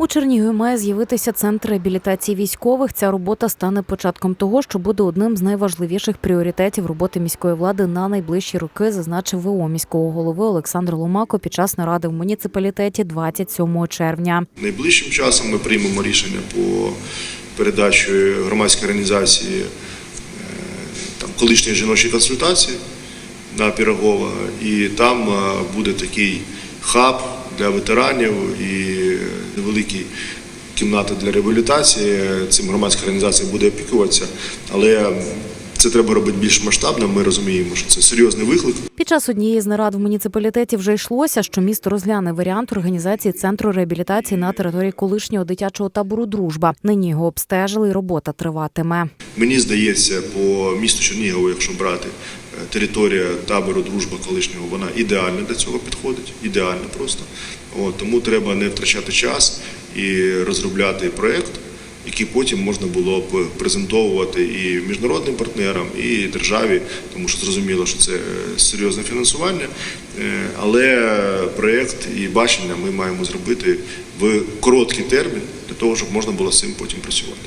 У Чернігові має з'явитися центр реабілітації військових. Ця робота стане початком того, що буде одним з найважливіших пріоритетів роботи міської влади на найближчі роки, зазначив ВО міського голови Олександр Ломако під час наради в муніципалітеті 27 червня. Найближчим часом ми приймемо рішення по передачі громадської організації е, там, колишньої жіночої консультації на Пірогова. І там е, буде такий хаб для ветеранів і невеликі кімнати для реабілітації. Цим громадська організація буде опікуватися, але це треба робити більш масштабно. Ми розуміємо, що це серйозний виклик. Під час однієї з нарад в муніципалітеті вже йшлося, що місто розгляне варіант організації центру реабілітації на території колишнього дитячого табору Дружба. Нині його обстежили, і робота триватиме. Мені здається, по місту Чернігову, якщо брати територія табору Дружба колишнього, вона ідеально для цього підходить. Ідеально просто. От, тому треба не втрачати час і розробляти проєкт, який потім можна було б презентовувати і міжнародним партнерам, і державі, тому що зрозуміло, що це е, серйозне фінансування. Е, Але проєкт і бачення ми маємо зробити в короткий термін для того, щоб можна було з цим потім працювати.